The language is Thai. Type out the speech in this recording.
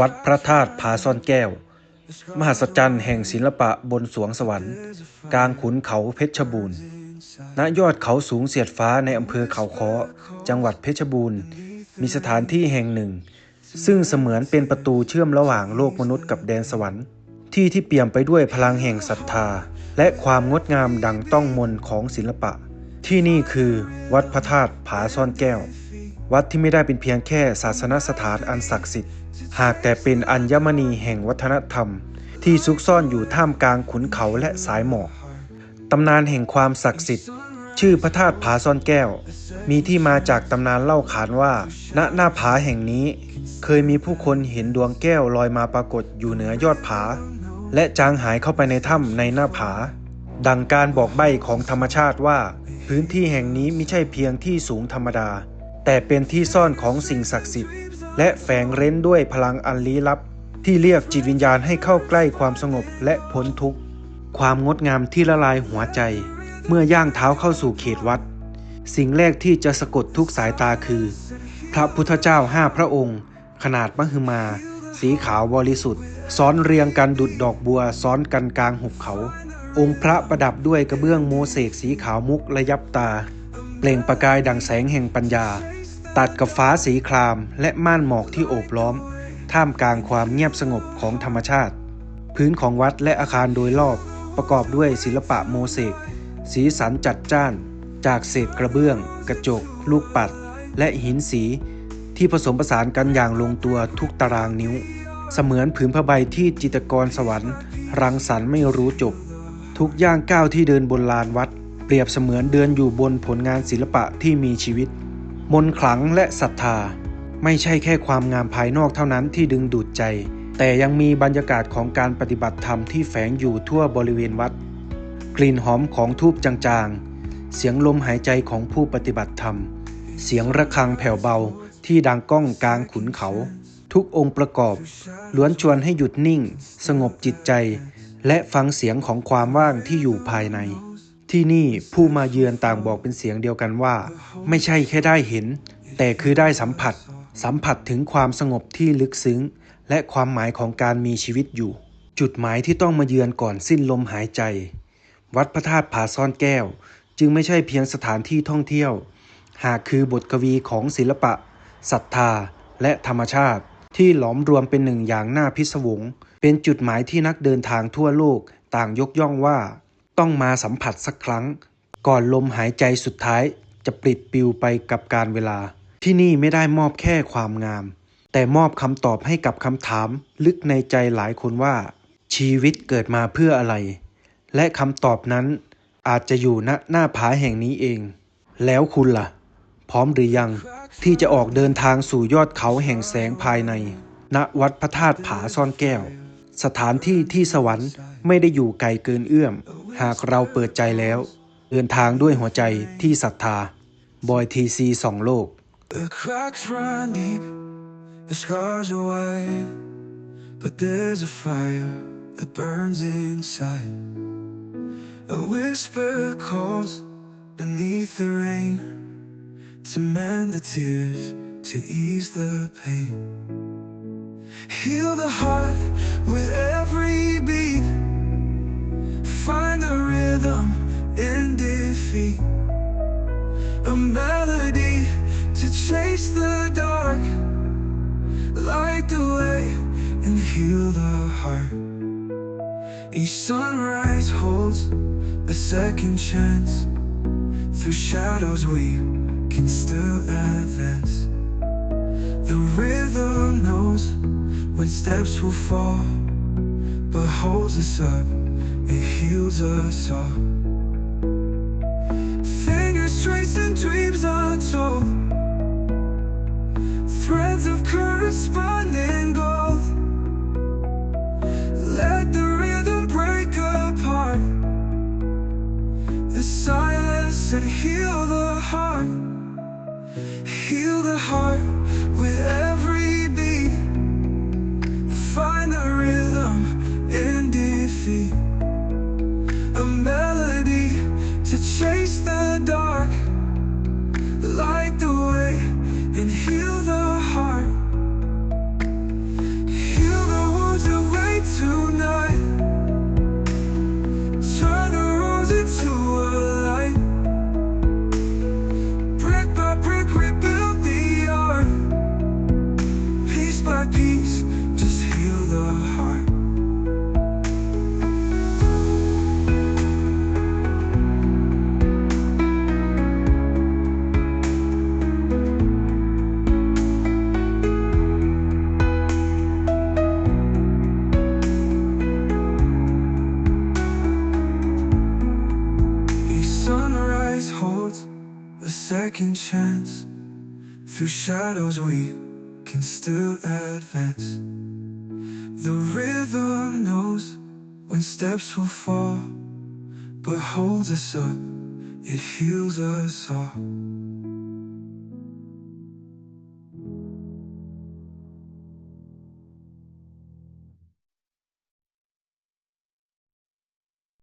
วัดพระธาตุผาซ่อนแก้ว มหัศจรรย์แห่งศิลปะบนสวงสวรรค์ กลางขุนเขาเพชรบูรณ์ ณยอดเขาสูงเสียดฟ้าในอำเภอเขาค้อจังหวัดเพชรบูรณ์ มีสถานที่แห่งหนึ่ง ซึ่งเสมือนเป็นประตูเชื่อมระหว่างโลกมนุษย์กับแดนสวรรค์ ที่ที่เปี่ยมไปด้วยพลังแห่งศรัทธา และความงดงามดังต้องมนต์ของศิลปะ ที่นี่คือวัดพระธาตุผาซ่อนแก้ว วัดที่ไม่ได้เป็นเพียงแค่ศาสนสถานอันศักดิ์สิทธิ์ หากแต่เป็นอัญมณีแห่งวัฒนธรรม ที่ซุกซ่อนอยู่ท่ามกลางขุนเขาและสายหมอกตำนานแห่งความศักดิ์สิทธิ์ ชื่อพระธาตุผาซ่อนแก้ว มีที่มาจากตำนานเล่าขานว่า ณหน้าผาแห่งนี้ เคยมีผู้คนเห็นดวงแก้วลอยมาปรากฏอยู่เหนือยอดผา และจางหายเข้าไปในถ้ำในหน้าผา ดังการบอกใบ้ของธรรมชาติว่า พื้นที่แห่งนี้ไม่ใช่เพียงที่สูงธรรมดา แต่เป็นที่ซ่อนของสิ่งศักดิ์สิทธิ์ และแฝงเร้นด้วยพลังอันลี้ลับ ที่เรียกจิตวิญญาณให้เข้าใกล้ความสงบและพ้นทุกข์ ความงดงามที่ละลายหัวใจ เมื่อย่างเท้าเข้าสู่เขตวัด สิ่งแรกที่จะสะกดทุกสายตาคือ พระพุทธเจ้าห้าพระองค์ ขนาดมหึมา สีขาวบริสุทธิ์ ซ้อนเรียงกันดุดดอกบัวซ้อนกันกลางหุบเขา องค์พระประดับด้วยกระเบื้องโมเสกสีขาวมุกระยับตาเปล่งประกายดังแสงแห่งปัญญา ตัดกับฟ้าสีครามและม่านหมอกที่โอบล้อม ท่ามกลางความเงียบสงบของธรรมชาติ พื้นของวัดและอาคารโดยรอบประกอบด้วยศิลปะโมเสกสีสันจัดจ้าน จากเศษกระเบื้อง กระจก ลูกปัด และหินสี ที่ผสมผสานกันอย่างลงตัวทุกตารางนิ้ว เสมือนผืนผ้าใบที่จิตรกรสวรรค์รังสรรค์ไม่รู้จบ ทุกย่างก้าวที่เดินบนลานวัด เปรียบเสมือนเดินอยู่บนผลงานศิลปะที่มีชีวิต มนขลังและศรัทธา ไม่ใช่แค่ความงามภายนอกเท่านั้นที่ดึงดูดใจ แต่ยังมีบรรยากาศของการปฏิบัติธรรมที่แฝงอยู่ทั่วบริเวณวัด กลิ่นหอมของทูบจางๆ เสียงลมหายใจของผู้ปฏิบัติธรรม เสียงระฆังแผ่วเบาที่ดังก้องกลางขุนเขา ทุกองค์ประกอบ ล้วนชวนให้หยุดนิ่ง สงบจิตใจ และฟังเสียงของความว่างที่อยู่ภายใน ที่นี่ผู้มาเยือนต่างบอกเป็นเสียงเดียวกันว่า ไม่ใช่แค่ได้เห็น แต่คือได้สัมผัส สัมผัสถึงความสงบที่ลึกซึ้ง และความหมายของการมีชีวิตอยู่ จุดหมายที่ต้องมาเยือนก่อนสิ้นลมหายใจ วัดพระธาตุผาซ่อนแก้ว จึงไม่ใช่เพียงสถานที่ท่องเที่ยว หากคือบทกวีของศิลปะศรัทธา และธรรมชาติ ที่หลอมรวมเป็นหนึ่งอย่างน่าพิศวงเป็นจุดหมายที่นักเดินทางทั่วโลกต่างยกย่องว่า ต้องมาสัมผัสสักครั้ง ก่อนลมหายใจสุดท้ายจะปลิดปลิวไปกับการเวลา ที่นี่ไม่ได้มอบแค่ความงาม แต่มอบคำตอบให้กับคำถาม ลึกในใจหลายคนว่า ชีวิตเกิดมาเพื่ออะไร และคำตอบนั้นอาจจะอยู่ณหน้าผาแห่งนี้เอง แล้วคุณล่ะ พร้อมหรือยังที่จะออกเดินทางสู่ยอดเขาแห่งแสงภายใน ณวัดพระธาตุผาซ่อนแก้ว สถานที่ที่สวรรค์ไม่ได้อยู่ไกลเกินเอื้อม หากเราเปิดใจแล้ว เดินทางด้วยหัวใจที่ศรัทธา บอยทีซีสองโลก The cracks run deep, the scars are wide, but there's a fire that burns inside. A whisper calls beneath the rain to mend the tears, to ease the pain. Heal the heart with every beat, defeat. A melody to chase the dark, light the way and heal the heart. Each sunrise holds a second chance. Through shadows, we can still advance. The rhythm knows when steps will fall, but holds us up, it heals us all. Fingers tracing are told Threads of corresponding gold. Let the rhythm break apart. The silence and heal the heart. Heal the heart with every beat. Find the rhythm in defeat. Second chance. Through shadows we can still advance. The rhythm knows when steps will fall, but holds us up, it heals us all.